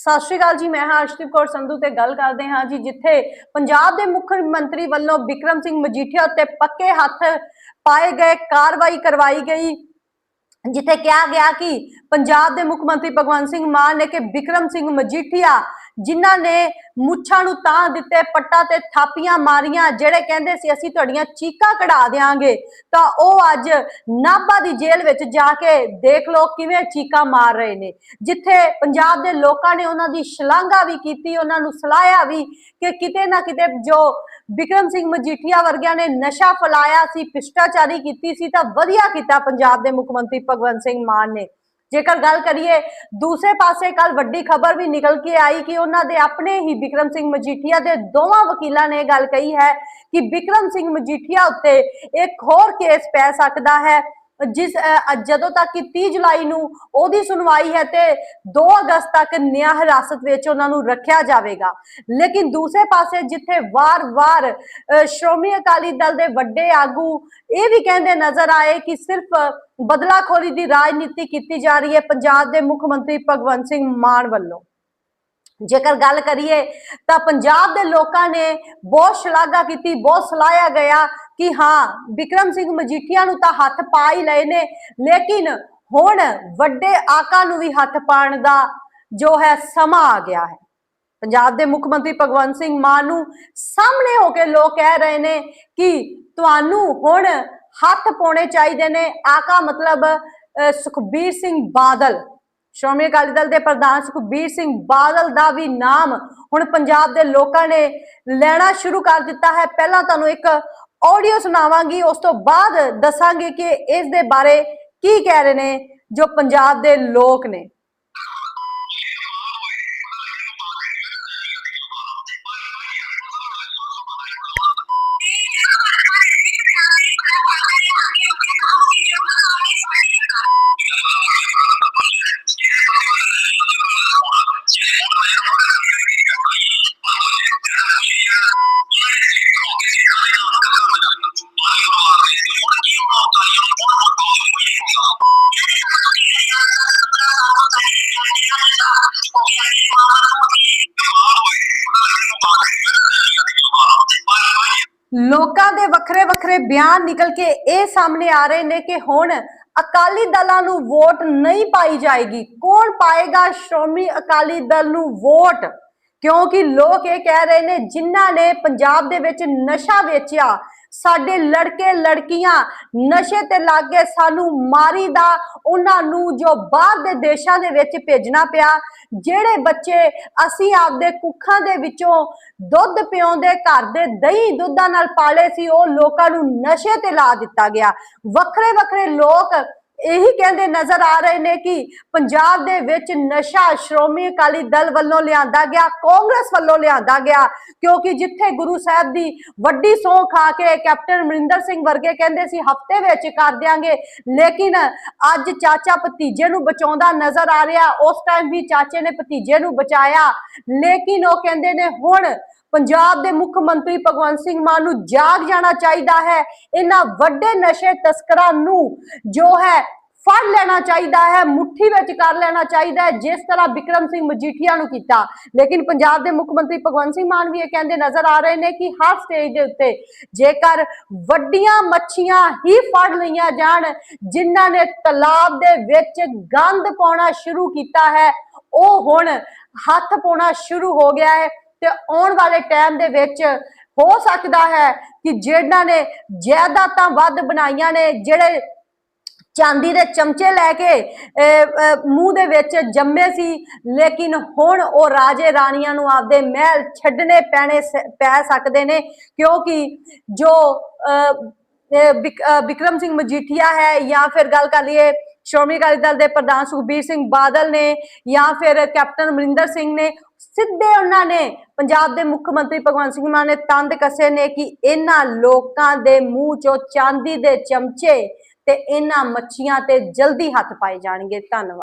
ਸਤਿ ਸ਼੍ਰੀ ਅਕਾਲ ਜੀ, ਮੈਂ ਹਾਂ ਅਰਸ਼ਦੀਪ ਕੌਰ ਸੰਧੂ ਤੇ ਗੱਲ ਕਰਦੇ ਹਾਂ ਜੀ, ਜਿੱਥੇ ਪੰਜਾਬ ਦੇ ਮੁੱਖ ਮੰਤਰੀ ਵੱਲੋਂ ਵਿਕਰਮ ਸਿੰਘ ਮਜੀਠੀਆ ਉੱਤੇ ਪੱਕੇ ਹੱਥ ਪਾਏ ਗਏ, ਕਾਰਵਾਈ ਕਰਵਾਈ ਗਈ, ਜਿੱਥੇ ਕਿਹਾ ਗਿਆ ਕਿ ਪੰਜਾਬ ਦੇ ਮੁੱਖ ਮੰਤਰੀ ਭਗਵੰਤ ਸਿੰਘ ਮਾਨ ਨੇ ਕਿ ਵਿਕਰਮ ਸਿੰਘ ਮਜੀਠੀਆ ਜਿਨ੍ਹਾਂ ਨੇ ਮੁੱਛਾਂ ਨੂੰ ਤਾਂ ਦਿੱਤੇ, ਪੱਟਾਂ ਤੇ ਥਾਪੀਆਂ ਮਾਰੀਆਂ, ਜਿਹੜੇ ਕਹਿੰਦੇ ਸੀ, ਅਸੀਂ ਤੁਹਾਡੀਆਂ ਚੀਕਾਂ ਕਢਾ ਦੇਾਂਗੇ ਤਾਂ ਉਹ ਅੱਜ ਨਾਭਾ ਦੀ ਜੇਲ੍ਹ ਵਿੱਚ ਜਾ ਕੇ ਦੇਖ ਲਓ ਕਿਵੇਂ ਚੀਕਾਂ ਮਾਰ ਰਹੇ ਨੇ। ਜਿੱਥੇ ਪੰਜਾਬ ਦੇ ਲੋਕਾਂ ਨੇ ਉਹਨਾਂ ਦੀ ਸ਼ਲਾਘਾ ਵੀ ਕੀਤੀ, ਉਹਨਾਂ ਨੂੰ ਸਲਾਹਿਆ ਵੀ ਕਿ ਕਿਤੇ ਨਾ ਕਿਤੇ ਜੋ ਵਿਕਰਮ ਸਿੰਘ ਮਜੀਠੀਆ ਵਰਗਿਆਂ ਨੇ ਨਸ਼ਾ ਫਲਾਇਆ ਸੀ, ਭ੍ਰਿਸ਼ਟਾਚਾਰੀ ਕੀਤੀ ਸੀ, ਤਾਂ ਵਧੀਆ ਕੀਤਾ ਪੰਜਾਬ ਦੇ ਮੁੱਖ ਮੰਤਰੀ ਭਗਵੰਤ ਸਿੰਘ ਮਾਨ ਨੇ। ਜੇਕਰ ਗੱਲ ਕਰੀਏ, ਦੂਸਰੇ ਪਾਸੇ ਕੱਲ ਵੱਡੀ ਖਬਰ ਵੀ ਨਿਕਲ ਕੇ ਆਈ ਕਿ ਉਹਨਾਂ ਦੇ ਆਪਣੇ ਹੀ ਵਿਕਰਮ ਸਿੰਘ ਮਜੀਠੀਆ ਦੇ ਦੋਵਾਂ ਵਕੀਲਾਂ ਨੇ ਇਹ ਗੱਲ ਕਹੀ ਹੈ ਕਿ ਵਿਕਰਮ ਸਿੰਘ ਮਜੀਠੀਆ ਉੱਤੇ ਇੱਕ ਹੋਰ ਕੇਸ ਪੈ ਸਕਦਾ ਹੈ। ਜਿਸ ਅ, ਜਦੋਂ ਤੱਕ ਕਿ 30 ਜੁਲਾਈ ਨੂੰ ਉਹਦੀ ਸੁਣਵਾਈ ਹੈ ਤੇ 2 ਅਗਸਤ ਤੱਕ ਨਿਆਂ ਹਿਰਾਸਤ ਵਿੱਚ ਉਹਨਾਂ ਨੂੰ ਰੱਖਿਆ ਜਾਵੇਗਾ। ਲੇਕਿਨ ਦੂਸਰੇ ਪਾਸੇ ਜਿੱਥੇ ਵਾਰ-ਵਾਰ ਸ਼੍ਰੋਮਣੀ ਅਕਾਲੀ ਦਲ ਦੇ ਵੱਡੇ ਆਗੂ ਇਹ ਵੀ ਕਹਿੰਦੇ ਨਜ਼ਰ ਆਏ ਕਿ ਸਿਰਫ ਬਦਲਾਖੋਰੀ ਦੀ ਰਾਜਨੀਤੀ ਕੀਤੀ ਜਾ ਰਹੀ ਹੈ ਪੰਜਾਬ ਦੇ ਮੁੱਖ ਮੰਤਰੀ ਭਗਵੰਤ ਸਿੰਘ ਮਾਨ ਵੱਲੋਂ। ਜੇਕਰ ਗੱਲ ਕਰੀਏ ਤਾਂ ਪੰਜਾਬ ਦੇ ਲੋਕਾਂ ਨੇ ਬਹੁਤ ਸ਼ਲਾਘਾ ਕੀਤੀ ਬਹੁਤ ਸਲਾਹਿਆ ਗਿਆ ਕਿ ਹਾਂ, ਵਿਕਰਮ ਸਿੰਘ ਮਜੀਠੀਆ ਨੂੰ ਤਾਂ ਹੱਥ ਪਾ ਹੀ ਲਏ ਨੇ, ਲੇਕਿਨ ਹੁਣ ਵੱਡੇ ਆਕਾ ਨੂੰ ਵੀ ਹੱਥ ਪਾਣ ਦਾ ਜੋ ਹੈ ਸਮਾਂ ਆ ਗਿਆ ਹੈ। ਪੰਜਾਬ ਦੇ ਮੁੱਖ ਮੰਤਰੀ ਭਗਵੰਤ ਸਿੰਘ ਮਾਨ ਨੂੰ ਸਾਹਮਣੇ ਹੋ ਕੇ ਲੋਕ ਕਹਿ ਰਹੇ ਨੇ ਕਿ ਤੁਹਾਨੂੰ ਹੁਣ ਹੱਥ ਪਾਉਣੇ ਚਾਹੀਦੇ ਨੇ। ਆਕਾ ਮਤਲਬ ਸੁਖਬੀਰ ਸਿੰਘ ਬਾਦਲ। ਸ਼੍ਰੋਮਣੀ ਅਕਾਲੀ ਦਲ ਦੇ ਪ੍ਰਧਾਨ ਸੁਖਬੀਰ ਸਿੰਘ ਬਾਦਲ ਦਾ ਵੀ ਨਾਮ ਹੁਣ ਪੰਜਾਬ ਦੇ ਲੋਕਾਂ ਨੇ ਲੈਣਾ ਸ਼ੁਰੂ ਕਰ ਦਿੱਤਾ ਹੈ। ਪਹਿਲਾਂ ਤੁਹਾਨੂੰ ਇੱਕ ਆਡੀਓ ਸੁਣਾਵਾਂਗੀ, ਉਸ ਤੋਂ ਬਾਅਦ ਦੱਸਾਂਗੇ ਕਿ ਇਸ ਦੇ ਬਾਰੇ ਕੀ ਕਹਿ ਰਹੇ ਨੇ ਜੋ ਪੰਜਾਬ ਦੇ ਲੋਕ ਨੇ। ਲੋਕਾਂ ਦੇ ਵੱਖਰੇ ਵੱਖਰੇ ਬਿਆਨ ਨਿਕਲ ਕੇ ਇਹ ਸਾਹਮਣੇ ਆ ਰਹੇ ਨੇ ਕਿ ਹੁਣ ਅਕਾਲੀ ਦਲਾਂ ਨੂੰ ਵੋਟ ਨਹੀਂ ਪਾਈ ਜਾਏਗੀ। ਕੌਣ ਪਾਏਗਾ ਸ਼੍ਰੋਮਣੀ ਅਕਾਲੀ ਦਲ ਨੂੰ ਵੋਟ? ਕਿਉਂਕਿ ਲੋਕ ਇਹ ਕਹਿ ਰਹੇ ਨੇ, ਜਿਨ੍ਹਾਂ ਨੇ ਪੰਜਾਬ ਦੇ ਵਿੱਚ ਨਸ਼ਾ ਵੇਚਿਆ ਸਾਡੇ ਲੜਕੇ ਲੜਕੀਆਂ ਨਸ਼ੇ ਤੇ ਲੱਗੇ ਸਾਨੂੰ ਮਾਰੀ ਦਾ ਉਹਨਾਂ ਨੂੰ ਜੋ ਬਾਹਰ ਦੇ ਦੇਸ਼ਾਂ ਦੇ ਵਿੱਚ ਭੇਜਣਾ ਪਿਆ, ਜਿਹੜੇ ਬੱਚੇ ਅਸੀਂ ਆਪਦੇ ਕੁੱਖਾਂ ਦੇ ਵਿੱਚੋਂ ਦੁੱਧ ਪਿਆਉਂਦੇ ਘਰ ਦੇ ਦਹੀਂ ਦੁੱਧਾਂ ਨਾਲ ਪਾਲੇ ਸੀ, ਉਹ ਲੋਕਾਂ ਨੂੰ ਨਸ਼ੇ ਤੇ ਲਾ ਦਿੱਤਾ ਗਿਆ। ਵੱਖਰੇ ਵੱਖਰੇ ਲੋਕ ਇਹੀ ਕਹਿੰਦੇ ਨਜ਼ਰ ਆ ਰਹੇ ਨੇ ਕਿ ਪੰਜਾਬ ਦੇ ਵਿੱਚ ਨਸ਼ਾ ਸ਼੍ਰੋਮਣੀ ਅਕਾਲੀ ਦਲ ਵੱਲੋਂ ਲਿਆਂਦਾ ਗਿਆ, ਕਾਂਗਰਸ ਵੱਲੋਂ ਲਿਆਂਦਾ ਗਿਆ, ਕਿਉਂਕਿ ਜਿੱਥੇ ਗੁਰੂ ਸਾਹਿਬ ਦੀ ਵੱਡੀ ਸਹੁੰ ਖਾ ਕੇ ਕੈਪਟਨ ਅਮਰਿੰਦਰ ਸਿੰਘ ਵਰਗੇ ਕਹਿੰਦੇ ਸੀ, ਹਫ਼ਤੇ ਵਿੱਚ ਕਰ ਦਿਆਂਗੇ। ਲੇਕਿਨ ਅੱਜ ਚਾਚਾ ਭਤੀਜੇ ਨੂੰ ਬਚਾਉਂਦਾ ਨਜ਼ਰ ਆ ਰਿਹਾ, ਉਸ ਟਾਈਮ ਵੀ ਚਾਚੇ ਨੇ ਭਤੀਜੇ ਨੂੰ ਬਚਾਇਆ। ਲੇਕਿਨ ਉਹ ਕਹਿੰਦੇ ਨੇ, ਹੁਣ ਪੰਜਾਬ ਦੇ ਮੁੱਖ ਮੰਤਰੀ ਭਗਵੰਤ ਸਿੰਘ ਮਾਨ ਨੂੰ ਜਾਗ ਜਾਣਾ ਚਾਹੀਦਾ ਹੈ। ਇਹਨਾਂ ਵੱਡੇ ਨਸ਼ੇ ਤਸਕਰਾਂ ਨੂੰ ਜੋ ਹੈ, ਫੜ ਲੈਣਾ ਚਾਹੀਦਾ ਹੈ, ਮੁੱਠੀ ਵਿੱਚ ਕਰ ਲੈਣਾ ਚਾਹੀਦਾ ਹੈ, ਜਿਸ ਤਰ੍ਹਾਂ ਵਿਕਰਮ ਸਿੰਘ ਮਜੀਠੀਆ ਨੂੰ ਕੀਤਾ। ਲੇਕਿਨ ਪੰਜਾਬ ਦੇ ਮੁੱਖ ਮੰਤਰੀ ਭਗਵੰਤ ਸਿੰਘ ਮਾਨ ਵੀ ਇਹ ਕਹਿੰਦੇ ਨਜ਼ਰ ਆ ਰਹੇ ਨੇ ਕਿ ਹਰ ਸਟੇਜ ਦੇ ਉੱਤੇ ਜੇਕਰ ਵੱਡੀਆਂ ਮੱਛੀਆਂ ਹੀ ਫੜ ਲਈਆਂ ਜਾਣ, ਜਿਨ੍ਹਾਂ ਨੇ ਤਲਾਬ ਦੇ ਵਿੱਚ ਗੰਦ ਪਾਉਣਾ ਸ਼ੁਰੂ ਕੀਤਾ ਹੈ, ਉਹ ਹੁਣ ਹੱਥ ਪਾਉਣਾ ਸ਼ੁਰੂ ਹੋ ਗਿਆ ਹੈ। ਤੇ ਆਉਣ ਵਾਲੇ ਟਾਈਮ ਦੇ ਵਿੱਚ ਹੋ ਸਕਦਾ ਹੈ ਕਿ ਜਿਹਨਾਂ ਨੇ ਜਾਇਦਾਦਾਂ ਵੱਧ ਬਣਾਈਆਂ ਨੇ ਜਿਹੜੇ ਚਾਂਦੀ ਦੇ ਚਮਚੇ ਲੈ ਕੇ ਮੂੰਹ ਦੇ ਵਿੱਚ ਜੰਮੇ ਸੀ ਲੇਕਿਨ ਹੁਣ ਉਹ ਰਾਜੇ ਰਾਣੀਆਂ ਨੂੰ ਆਪਦੇ ਮਹਿਲ ਛੱਡਣੇ ਪੈਣੇ ਪੈ ਸਕਦੇ ਨੇ ਕਿਉਂਕਿ ਜੋ ਅਹ, ਅਹ, ਵਿਕਰਮ ਸਿੰਘ ਮਜੀਠੀਆ ਹੈ ਜਾਂ ਫਿਰ ਗੱਲ ਕਰ ਲਈਏ ਸ਼੍ਰੋਮਣੀ ਅਕਾਲੀ ਦਲ ਦੇ ਪ੍ਰਧਾਨ ਸੁਖਬੀਰ ਸਿੰਘ ਬਾਦਲ ਨੇ ਜਾਂ ਫਿਰ ਕੈਪਟਨ ਅਮਰਿੰਦਰ ਸਿੰਘ ਨੇ ਸਿੱਧੇ ਉਹਨਾਂ ਨੇ ਪੰਜਾਬ ਦੇ ਮੁੱਖ ਮੰਤਰੀ ਭਗਵੰਤ ਸਿੰਘ ਮਾਨ ਨੇ ਤੰਦ ਕਸੇ ਨੇ ਕਿ ਇਹਨਾਂ ਲੋਕਾਂ ਦੇ ਮੂੰਹ ਚੋਂ ਚਾਂਦੀ ਦੇ ਚਮਚੇ ਤੇ ਇਹਨਾਂ ਮੱਛੀਆਂ ਤੇ ਜਲਦੀ ਹੱਥ ਪਾਏ ਜਾਣਗੇ। ਧੰਨਵਾਦ।